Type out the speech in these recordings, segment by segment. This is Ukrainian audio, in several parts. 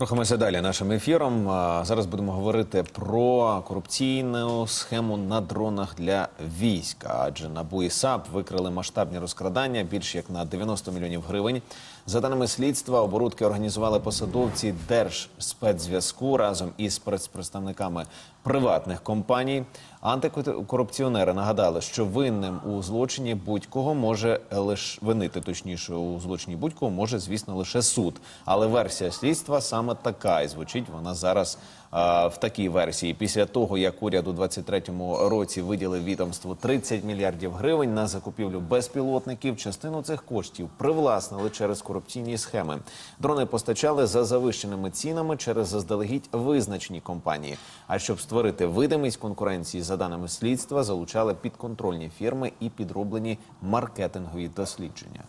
Рухаємося далі нашим ефіром. Зараз будемо говорити про корупційну схему на дронах для війська. Адже НАБУ і САП викрили масштабні розкрадання більш як на 90 мільйонів гривень. За даними слідства, оборудки організували посадовці Держспецзв'язку разом із спецпредставниками приватних компаній. Антикорупціонери нагадали, що винним у злочині будь-кого може лише винити, точніше у злочині будь-кого може, звісно, лише суд. Але версія слідства саме така, і звучить вона зараз в такій версії. Після того, як уряд у 23-му році виділив відомству 30 мільярдів гривень на закупівлю безпілотників, частину цих коштів привласнили через корупційні схеми. Дрони постачали за завищеними цінами через заздалегідь визначені компанії. А щоб створити видимість конкуренції, за даними слідства, залучали підконтрольні фірми і підроблені маркетингові дослідження.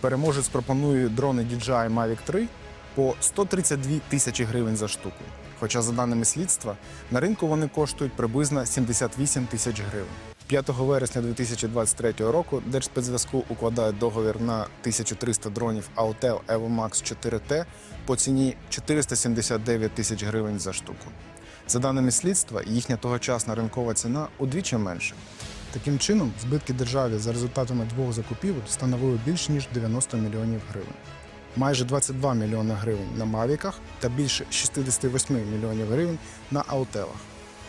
Переможець пропонує дрони DJI Mavic 3 по 132 тисячі гривень за штуку. Хоча, за даними слідства, на ринку вони коштують приблизно 78 тисяч гривень. 5 вересня 2023 року Держспецзв'язку укладає договір на 1300 дронів Autel EvoMax 4T по ціні 479 тисяч гривень за штуку. За даними слідства, їхня тогочасна ринкова ціна удвічі менша. Таким чином, збитки державі за результатами двох закупівель становили більш ніж 90 мільйонів гривень. Майже 22 мільйони гривень на мавіках та більше 68 мільйонів гривень на аутелах.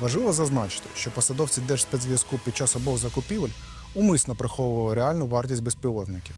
Важливо зазначити, що посадовці Держспецзв'язку під час обох закупівель умисно приховували реальну вартість безпілотників.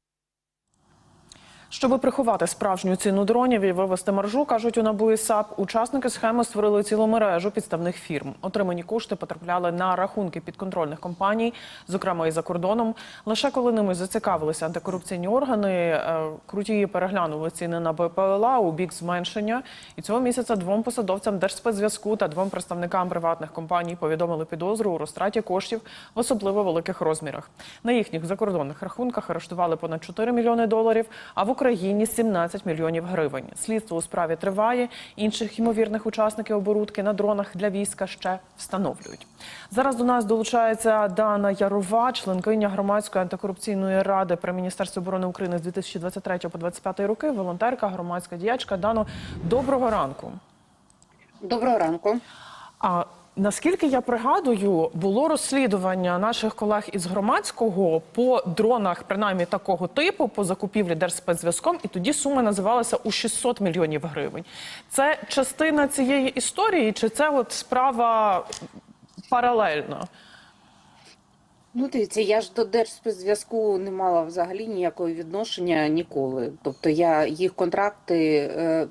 Щоби приховати справжню ціну дронів і вивести маржу, кажуть у НАБУ САП, учасники схеми створили цілу мережу підставних фірм. Отримані кошти потрапляли на рахунки підконтрольних компаній, зокрема і за кордоном. Лише коли ними зацікавилися антикорупційні органи, е, крутії переглянули ціни на БПЛА у бік зменшення. І цього місяця двом посадовцям Держспецзв'язку та двом представникам приватних компаній повідомили підозру у розтраті коштів в особливо великих розмірах. На їхніх закордонних рахунках арештували понад 4 мільйони доларів, а в Україні 17 мільйонів гривень. Слідство у справі триває. Інших ймовірних учасників оборудки на дронах для війська ще встановлюють. Зараз до нас долучається Дана Ярова, членкиня громадської антикорупційної ради при Міністерстві оборони України з 2023 по 2025 роки. Волонтерка, громадська діячка. Дано, доброго ранку. Доброго ранку. А наскільки я пригадую, було розслідування наших колег із громадського по дронах, принаймні такого типу, по закупівлі Держспецзв'язком, і тоді сума називалася у 600 мільйонів гривень. Це частина цієї історії, чи це от справа паралельно? Ну, дивіться, я ж до Держспецзв'язку не мала взагалі ніякого відношення ніколи. Тобто я їх контракти, е,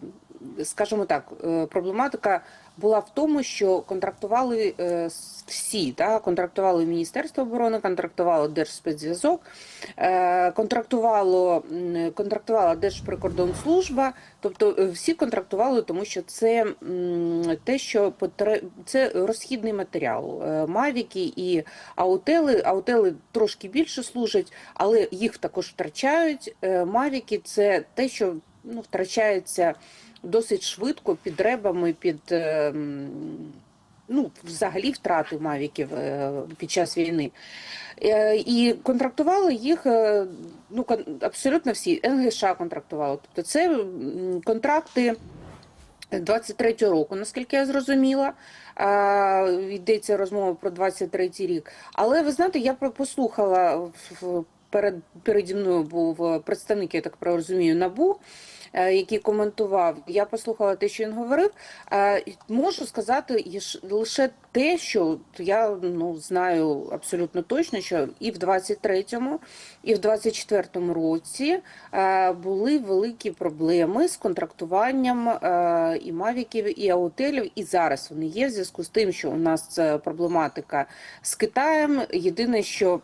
скажімо так, е, проблематика була в тому, що контрактували е, всі, да? контрактували Міністерство оборони, контрактувало Держспецзв'язок, е, контрактувало, контрактувала Держприкордонслужба, тобто е, всі контрактували, тому що це те, що потре... це розхідний матеріал. Мавіки і аутели. Аутели трошки більше служать, але їх також втрачають. Мавіки це те, що ну, втрачається досить швидко під ребами, під. е, Ну, взагалі втрати мавіків е, під час війни. Е, І контрактували їх е, ну, абсолютно всі. НГШ контрактували. Тобто це контракти 23-го року, наскільки я зрозуміла. Йдеться розмова про 23-й рік. Але ви знаєте, я послухала перед переді мною був представник, я так розумію, набу. Е, Який коментував, я послухала те, що він говорив. Е, Можу сказати лише те, що я ну знаю абсолютно точно, що і в 23-му, і в 24-му році е, були великі проблеми з контрактуванням і мавіків, і аутелів. І зараз вони є в зв'язку з тим, що у нас проблематика з Китаєм. Єдине, що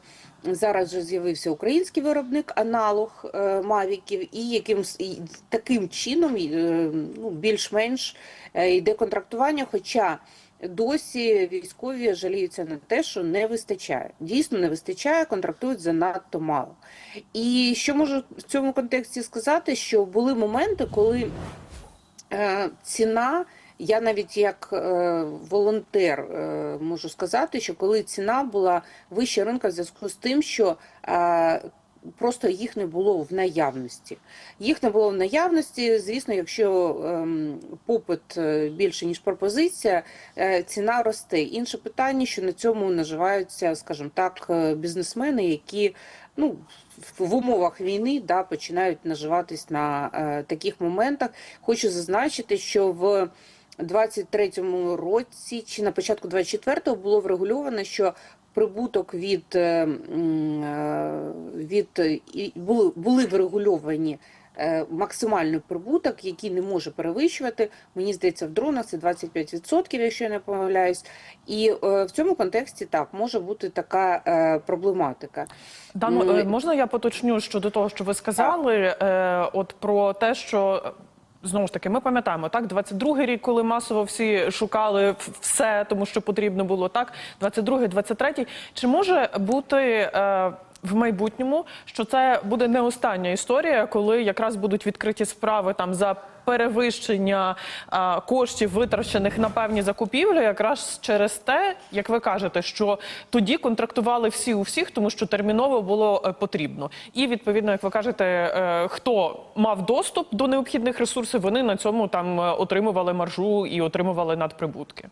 Зараз вже з'явився український виробник, аналог е, мавіків, і якимсь і таким чином е, ну, більш-менш е, йде контрактування. Хоча досі військові жаліються на те, що не вистачає. Дійсно не вистачає, контрактують занадто мало. І що можу в цьому контексті сказати, що були моменти, коли ціна. Я навіть як е, волонтер е, можу сказати, що коли ціна була вище ринка в зв'язку з тим, що е, просто їх не було в наявності. Їх не було в наявності. Звісно, якщо ем, попит більше ніж пропозиція, ціна росте. Інше питання, що на цьому наживаються, скажімо так, бізнесмени, які ну в умовах війни да починають наживатись на таких моментах. Хочу зазначити, що в 23-му році чи на початку 24-го було врегульовано, що прибуток від, е, е, від були, були врегульовані е, максимальний прибуток, який не може перевищувати. Мені здається, в дронах це 25%, якщо я не помиляюсь. І в цьому контексті так може бути така проблематика. Дано, можна я поточню щодо того, що ви сказали, е, от про те, що. Знову ж таки, ми пам'ятаємо так, 22-й рік, коли масово всі шукали все, тому що потрібно було так. 22-й, 23-й. Чи може бути е, в майбутньому, що це буде не остання історія, коли якраз будуть відкриті справи там за перевищення е, коштів, витрачених на певні закупівлі, якраз через те, як ви кажете, що тоді контрактували всі у всіх, тому що терміново було е, потрібно. І відповідно, як ви кажете, е, хто мав доступ до необхідних ресурсів, вони на цьому там е, отримували маржу і отримували надприбутки.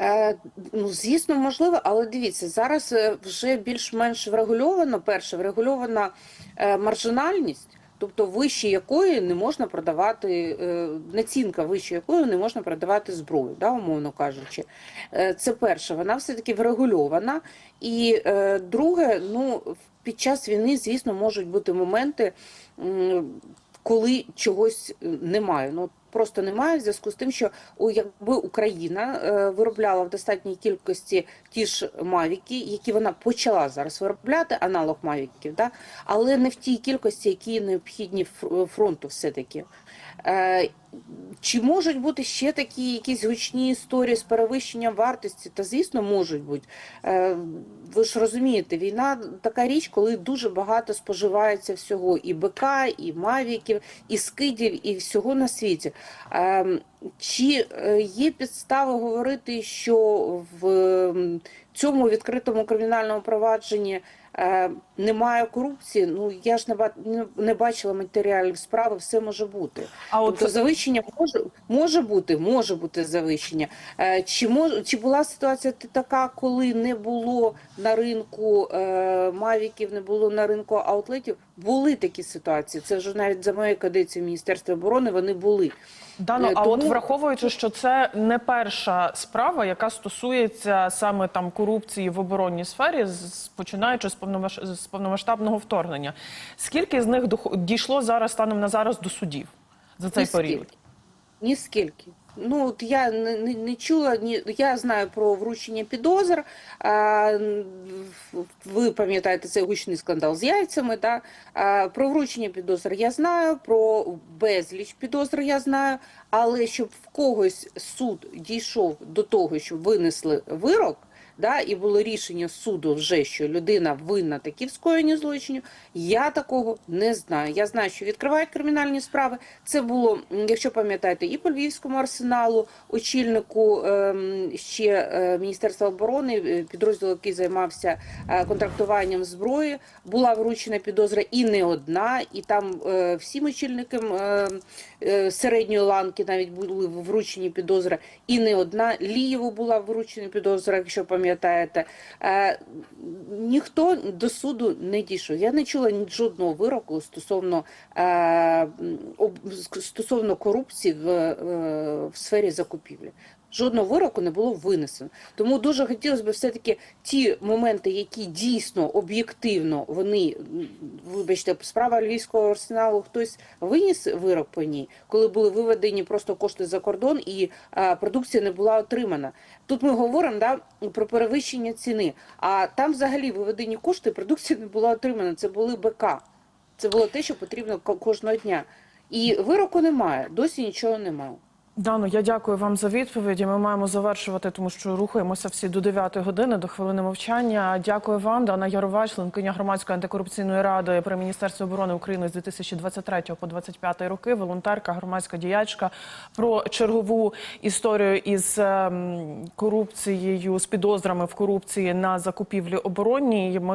Е, ну, звісно, можливо, але дивіться, зараз вже більш-менш врегульовано. Перше, врегульована е, маржинальність, тобто вище якої не можна продавати, е, націнка вище якої не можна продавати зброю, да, умовно кажучи. Е, це перше, вона все-таки врегульована. І е, друге, ну, під час війни, звісно, можуть бути моменти, коли чогось немає. Ну, просто немає в зв'язку з тим, що у якби Україна е, виробляла в достатній кількості ті ж мавіки, які вона почала зараз виробляти, аналог мавіків, да? але не в тій кількості, які необхідні фр- фронту все-таки. Е, чи можуть бути ще такі якісь гучні історії з перевищенням вартості? Та звісно, можуть бути. Е, ви ж розумієте, війна така річ, коли дуже багато споживається всього: і БК, і мавіків, і скидів, і всього на світі. Е, чи е, є підстави говорити, що в цьому відкритому кримінальному провадженні е, немає корупції? Ну я ж не ба- не- бачила матеріалів справи, все може бути. А от Тобто завищення може, може бути, може бути завищення. Е, Чи мож, чи була ситуація така, коли не було на ринку е, мавіків, не було на ринку аутлетів? Були такі ситуації. Це вже навіть за моєю каденцією Міністерства оборони вони були. Дано, Е, а от враховуючи, що це не перша справа, яка стосується саме там корупції в оборонній сфері, починаючи з повномаш- з повномасштабного вторгнення, скільки з них дійшло зараз станом на зараз до судів за цей період? скільки. Ні скільки. Ну от я не, не, не чула ні. Я знаю про вручення підозр. А, ви пам'ятаєте цей гучний скандал з яйцями. Да? А, про вручення підозр я знаю, про безліч підозр я знаю. Але щоб в когось суд дійшов до того, щоб винесли вирок. Да, і було рішення суду вже, що людина винна такі в скоєнні злочинів. Я такого не знаю. Я знаю, що відкривають кримінальні справи. Це було, якщо пам'ятаєте, і по Львівському арсеналу, очільнику ем, ще е, Міністерства оборони, е, підрозділ, який займався е, контрактуванням зброї, була вручена підозра і не одна, і там всім очільникам е, е, середньої ланки навіть були вручені підозри, і не одна. Лієву була вручена підозра, якщо пам'ятаєте. Е, ніхто до суду не дійшов. Я не чула жодного вироку стосовно, е, стосовно корупції в, е, в сфері закупівлі. Жодного вироку не було винесено. Тому дуже хотілося б все-таки ті моменти, які дійсно об'єктивно вони, вибачте, справа львівського арсеналу, хтось виніс вирок по ній, коли були виведені просто кошти за кордон і а, продукція не була отримана. Тут ми говоримо да, про перевищення ціни, а там взагалі виведені кошти, продукція не була отримана. Це були БК. Це було те, що потрібно кожного дня. І вироку немає, досі нічого немає. Дано, я дякую вам за відповіді. Ми маємо завершувати, тому що рухаємося всі до 9 години, до хвилини мовчання. Дякую вам, Дана Яровач, членкиня громадської антикорупційної ради при Міністерстві оборони України з 2023 по 2025 роки, волонтерка, громадська діячка про чергову історію із ем, корупцією, з підозрами в корупції на закупівлі оборонній. Ми